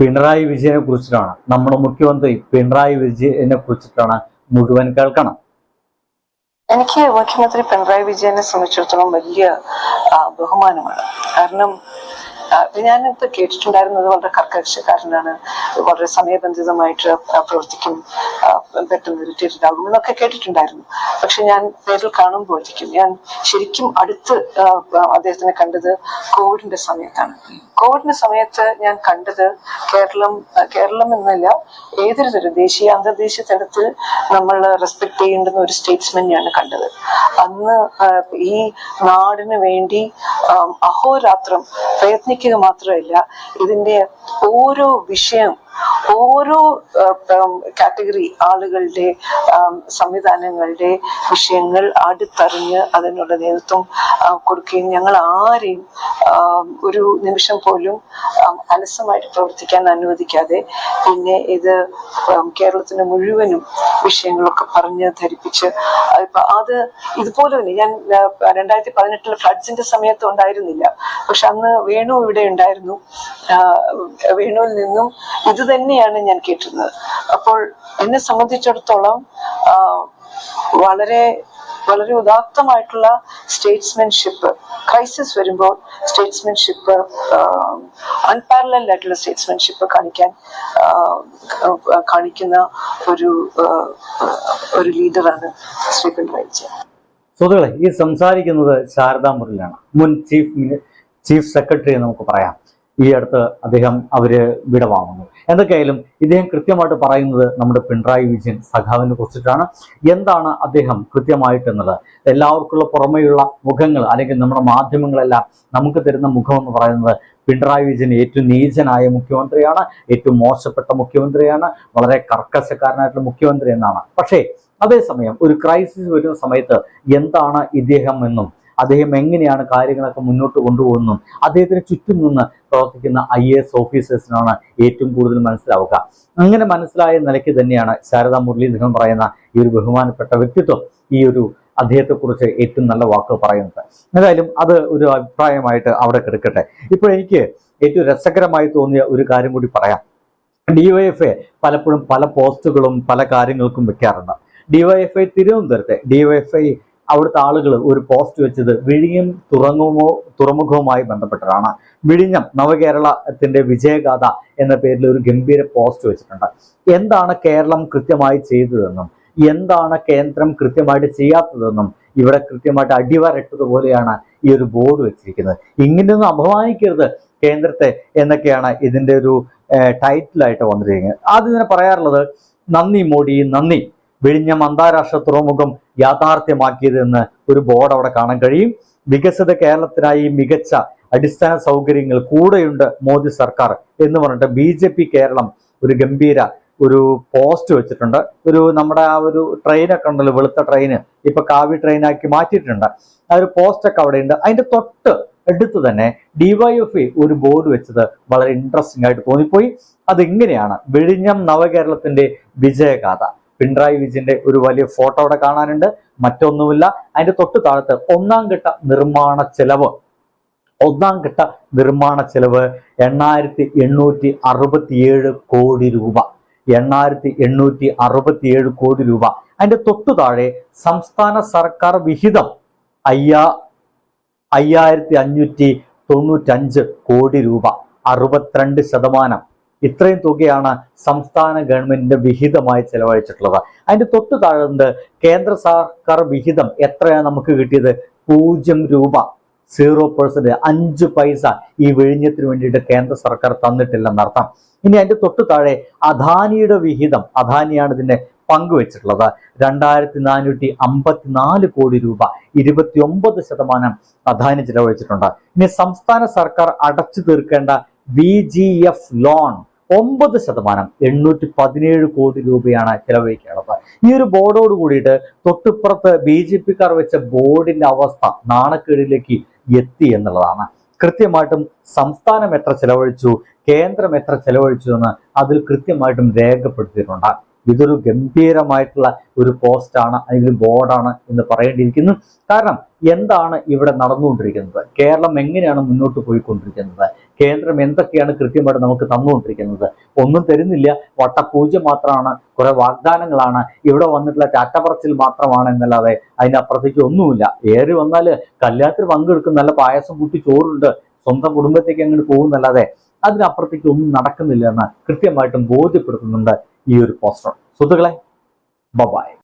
പിണറായി വിജയനെ കുറിച്ചിട്ടാണ്. നമ്മുടെ മുഖ്യമന്ത്രി പിണറായി വിജയനെ കുറിച്ചിട്ടാണ് മുഴുവൻ കേൾക്കണം. എനിക്ക് മുഖ്യമന്ത്രി പിണറായി വിജയനെ സംബന്ധിച്ചിടത്തോളം വലിയ ബഹുമാനമാണ്. കാരണം ഞാനിപ്പോ കേട്ടിട്ടുണ്ടായിരുന്നത് വളരെ കർക്കശക്കാരനാണ്. വളരെ സമയബന്ധിതമായിട്ട് പ്രവർത്തിക്കും പെട്ടെന്ന് ഇറിറ്റേറ്റഡ് ആകും എന്നൊക്കെ കേട്ടിട്ടുണ്ടായിരുന്നു. പക്ഷെ ഞാൻ നേരിൽ കാണുമ്പോഴത്തേക്കും ഞാൻ ശരിക്കും അടുത്ത് അദ്ദേഹത്തിനെ കണ്ടത് കോവിഡിന്റെ സമയത്താണ്. കോവിഡിന്റെ സമയത്ത് ഞാൻ കണ്ടത് കേരളം കേരളം എന്നല്ല ഏതൊരു തരം ദേശീയ അന്തർദേശീയ തലത്തിൽ നമ്മൾ റെസ്പെക്ട് ചെയ്യേണ്ടുന്ന ഒരു സ്റ്റേറ്റ്സ്മെന്നെയാണ് കണ്ടത്. അന്ന് ഈ നാടിന് വേണ്ടി അഹോരാത്രം പ്രയത്നിക്കുക മാത്രമല്ല ഇതിന്റെ ഓരോ വിഷയം ഓരോ കാറ്റഗറി ആളുകളുടെ സംവിധാനങ്ങളുടെ വിഷയങ്ങൾ അടുത്തറിഞ്ഞ് അതിനുള്ള നേതൃത്വം കൊടുക്കുകയും ഞങ്ങൾ ആരെയും ഒരു നിമിഷം പോലും അലസമായിട്ട് പ്രവർത്തിക്കാൻ അനുവദിക്കാതെ പിന്നെ ഇത് കേരളത്തിന് മുഴുവനും വിഷയങ്ങളൊക്കെ പറഞ്ഞ് ധരിപ്പിച്ച്. അത് ഇതുപോലെ തന്നെ ഞാൻ രണ്ടായിരത്തി പതിനെട്ടിലെ ഫ്ലഡ്സിന്റെ സമയത്ത് ഉണ്ടായിരുന്നില്ല. പക്ഷെ അന്ന് വേണു ഇവിടെ ഉണ്ടായിരുന്നു. വേണുവിൽ നിന്നും ഇത് തന്നെയാണ് ഞാൻ കേട്ടിരുന്നത്. അപ്പോൾ എന്നെ സംബന്ധിച്ചിടത്തോളം വളരെ വളരെ ഉദാത്തമായിട്ടുള്ള സ്റ്റേറ്റ്സ്മെൻഷിപ്പ് ക്രൈസിസ് വരുമ്പോൾ സ്റ്റേറ്റ്സ്മെൻഷിപ്പ് അൺപാരലൽ ആയിട്ടുള്ള സ്റ്റേറ്റ്സ്മെൻഷിപ്പ് കാണിക്കാൻ കാണിക്കുന്ന ഒരു ഒരു ലീഡറാണ് ശ്രീ പിണറായി വിജയൻ സുഹൃത്തുക്കളെ ഈ സംസാരിക്കുന്നത് ശാരദാ മുരളിയാണ്. മുൻ ചീഫ് ചീഫ് സെക്രട്ടറി നമുക്ക് പറയാം. ഈ അടുത്ത് അദ്ദേഹം അവർ വിടവാങ്ങുന്നു. എന്തൊക്കെയായാലും ഇദ്ദേഹം കൃത്യമായിട്ട് പറയുന്നത് നമ്മുടെ പിണറായി വിജയൻ സഖാവിനെ കുറിച്ചിട്ടാണ്. എന്താണ് അദ്ദേഹം കൃത്യമായിട്ട് എന്നുള്ളത് എല്ലാവർക്കുള്ള പുറമെയുള്ള മുഖങ്ങൾ അല്ലെങ്കിൽ നമ്മുടെ മാധ്യമങ്ങളെല്ലാം നമുക്ക് തരുന്ന മുഖം എന്ന് പറയുന്നത് പിണറായി വിജയൻ ഏറ്റവും നീചനായ മുഖ്യമന്ത്രിയാണ് ഏറ്റവും മോശപ്പെട്ട മുഖ്യമന്ത്രിയാണ് വളരെ കർക്കശക്കാരനായിട്ടുള്ള മുഖ്യമന്ത്രി എന്നാണ്. പക്ഷേ അതേസമയം ഒരു ക്രൈസിസ് വരുന്ന സമയത്ത് എന്താണ് ഇദ്ദേഹം എന്നും അദ്ദേഹം എങ്ങനെയാണ് കാര്യങ്ങളൊക്കെ മുന്നോട്ട് കൊണ്ടുപോകുന്നതും അദ്ദേഹത്തിന് ചുറ്റും നിന്ന് പ്രവർത്തിക്കുന്ന ഐ എസ് ഓഫീസേഴ്സിനാണ് ഏറ്റവും കൂടുതൽ മനസ്സിലാവുക. അങ്ങനെ മനസ്സിലായ നിലയ്ക്ക് തന്നെയാണ് ശാരദാ മുരളീധരൻ പറയുന്ന ഈ ഒരു ബഹുമാനപ്പെട്ട വ്യക്തിത്വം ഈ ഒരു അദ്ദേഹത്തെക്കുറിച്ച് ഏറ്റവും നല്ല വാക്ക് പറയുന്നത്. എന്തായാലും അത് ഒരു അഭിപ്രായമായിട്ട് അവിടെ കിടക്കട്ടെ. ഇപ്പോൾ എനിക്ക് ഏറ്റവും രസകരമായി തോന്നിയ ഒരു കാര്യം കൂടി പറയാം. ഡിവൈഎഫ്ഐ പലപ്പോഴും പല പോസ്റ്റുകളും പല കാര്യങ്ങൾക്കും വെക്കാറുണ്ട്. ഡിവൈഎഫ്ഐ തിരുവനന്തപുരത്തെ ഡിവൈഎഫ്ഐ അവിടുത്തെ ആളുകൾ ഒരു പോസ്റ്റ് വെച്ചത് വിഴിഞ്ഞം തുറങ്ങുമോ തുറമുഖവുമായി ബന്ധപ്പെട്ടതാണ്. വിഴിഞ്ഞം നവകേരളത്തിന്റെ വിജയഗാഥ എന്ന പേരിൽ ഒരു ഗംഭീര പോസ്റ്റ് വെച്ചിട്ടുണ്ട്. എന്താണ് കേരളം കൃത്യമായി ചെയ്തതെന്നും എന്താണ് കേന്ദ്രം കൃത്യമായിട്ട് ചെയ്യാത്തതെന്നും ഇവിടെ കൃത്യമായിട്ട് അടിവരട്ടതുപോലെയാണ് ഈ ഒരു ബോർഡ് വെച്ചിരിക്കുന്നത്. ഇങ്ങനെയൊന്നും അപമാനിക്കരുത് കേന്ദ്രത്തെ എന്നൊക്കെയാണ് ഇതിന്റെ ഒരു ടൈറ്റിലായിട്ട് വന്നിരിക്കുന്നത്. ആദ്യം തന്നെ പറയാറുള്ളത് നന്ദി മോഡി നന്ദി. വിഴിഞ്ഞം അന്താരാഷ്ട്ര തുറമുഖം യാഥാർത്ഥ്യമാക്കിയതെന്ന് ഒരു ബോർഡ് അവിടെ കാണാൻ കഴിയും. വികസിത കേരളത്തിനായി മികച്ച അടിസ്ഥാന സൗകര്യങ്ങൾ കൂടെയുണ്ട് മോദി സർക്കാർ എന്ന് പറഞ്ഞിട്ട് ബി ജെ പി കേരളം ഒരു ഗംഭീര ഒരു പോസ്റ്റ് വെച്ചിട്ടുണ്ട്. ഒരു നമ്മുടെ ആ ഒരു ട്രെയിനൊക്കെ ഉണ്ടല്ലോ വെളുത്ത ട്രെയിന് ഇപ്പൊ കാവി ട്രെയിനാക്കി മാറ്റിയിട്ടുണ്ട്. ആ ഒരു പോസ്റ്റൊക്കെ അവിടെ ഉണ്ട്. അതിന്റെ തൊട്ട് എടുത്ത് തന്നെ ഡിവൈഎഫ്ഐ ഒരു ബോർഡ് വെച്ചത് വളരെ ഇൻട്രസ്റ്റിംഗ് ആയിട്ട് തോന്നിപ്പോയി. അതിങ്ങനെയാണ്? വിഴിഞ്ഞം നവകേരളത്തിന്റെ വിജയഗാഥ. പിണറായി വിജയന്റെ ഒരു വലിയ ഫോട്ടോ അവിടെ കാണാനുണ്ട്. മറ്റൊന്നുമില്ല. അതിന്റെ തൊട്ട് താഴത്ത് ഒന്നാം ഘട്ട നിർമ്മാണ ചെലവ്. ഒന്നാം ഘട്ട നിർമ്മാണ ചെലവ് എണ്ണായിരത്തി എണ്ണൂറ്റി അറുപത്തിയേഴ് കോടി രൂപ. എണ്ണായിരത്തി എണ്ണൂറ്റി അറുപത്തിയേഴ് കോടി രൂപ. അതിന്റെ തൊട്ടു താഴെ സംസ്ഥാന സർക്കാർ വിഹിതം അയ്യാ അയ്യായിരത്തി അഞ്ഞൂറ്റി തൊണ്ണൂറ്റഞ്ച് കോടി രൂപ. അറുപത്തിരണ്ട് ശതമാനം. ഇത്രയും തുകയാണ് സംസ്ഥാന ഗവൺമെന്റിന്റെ വിഹിതമായി ചെലവഴിച്ചിട്ടുള്ളത്. അതിന്റെ തൊട്ട് താഴെ കേന്ദ്ര സർക്കാർ വിഹിതം എത്രയാണ് നമുക്ക് കിട്ടിയത്? പൂജ്യം രൂപ സീറോ പെർസെന്റ് അഞ്ച് പൈസ ഈ വിഴിഞ്ഞത്തിന് വേണ്ടിയിട്ട് കേന്ദ്ര സർക്കാർ തന്നിട്ടില്ലെന്നർത്ഥം ഇനി അതിന്റെ തൊട്ട് താഴെ അദാനിയുടെ വിഹിതം അദാനിയാണ് ഇതിന്റെ പങ്കുവച്ചിട്ടുള്ളത് രണ്ടായിരത്തി നാനൂറ്റി അമ്പത്തിനാല് കോടി രൂപ ഇരുപത്തി ഒമ്പത് ശതമാനം അദാനി ചിലവഴിച്ചിട്ടുണ്ട്. ഇനി സംസ്ഥാന സർക്കാർ അടച്ചു തീർക്കേണ്ട വി ജി എഫ് ലോൺ ഒമ്പത് ശതമാനം എണ്ണൂറ്റി പതിനേഴ് കോടി രൂപയാണ് ചെലവഴിക്കാനുള്ളത്. ഈ ഒരു ബോർഡോട് കൂടിയിട്ട് തൊട്ടിപ്പുറത്ത് ബി ജെ പിക്കാർ വെച്ച ബോർഡിന്റെ അവസ്ഥ നാണക്കേടിലേക്ക് എത്തി എന്നുള്ളതാണ്. കൃത്യമായിട്ടും സംസ്ഥാനം എത്ര ചെലവഴിച്ചു കേന്ദ്രം എത്ര ചെലവഴിച്ചു എന്ന് അതിൽ കൃത്യമായിട്ടും രേഖപ്പെടുത്തിയിട്ടുണ്ട്. ഇതൊരു ഗംഭീരമായിട്ടുള്ള ഒരു പോസ്റ്റാണ് അല്ലെങ്കിൽ ബോർഡാണ് എന്ന് പറയേണ്ടിയിരിക്കുന്നു. കാരണം എന്താണ് ഇവിടെ നടന്നുകൊണ്ടിരിക്കുന്നത്? കേരളം എങ്ങനെയാണ് മുന്നോട്ട് പോയിക്കൊണ്ടിരിക്കുന്നത്? കേന്ദ്രം എന്തൊക്കെയാണ് കൃത്യമായിട്ട് നമുക്ക് തന്നുകൊണ്ടിരിക്കുന്നത്? ഒന്നും തരുന്നില്ല. വട്ടപൂജ മാത്രമാണ്. കുറെ വാഗ്ദാനങ്ങളാണ്. ഇവിടെ വന്നിട്ടുള്ള ചാറ്റപ്പറച്ചിൽ മാത്രമാണ് എന്നല്ലാതെ അതിനപ്പുറത്തേക്ക് ഒന്നുമില്ല. ഏറി വന്നാൽ കല്യാണത്തിൽ പങ്കെടുക്കും. നല്ല പായസം കൂട്ടി ചോറുണ്ട്. സ്വന്തം കുടുംബത്തേക്ക് അങ്ങോട്ട് പോകുന്നല്ലാതെ അതിനപ്പുറത്തേക്ക് ഒന്നും നടക്കുന്നില്ല എന്ന് കൃത്യമായിട്ടും ബോധ്യപ്പെടുത്തുന്നുണ്ട് ഈ ഒരു പോസ്റ്റർ. സുഹൃത്തുക്കളെ ബബായ്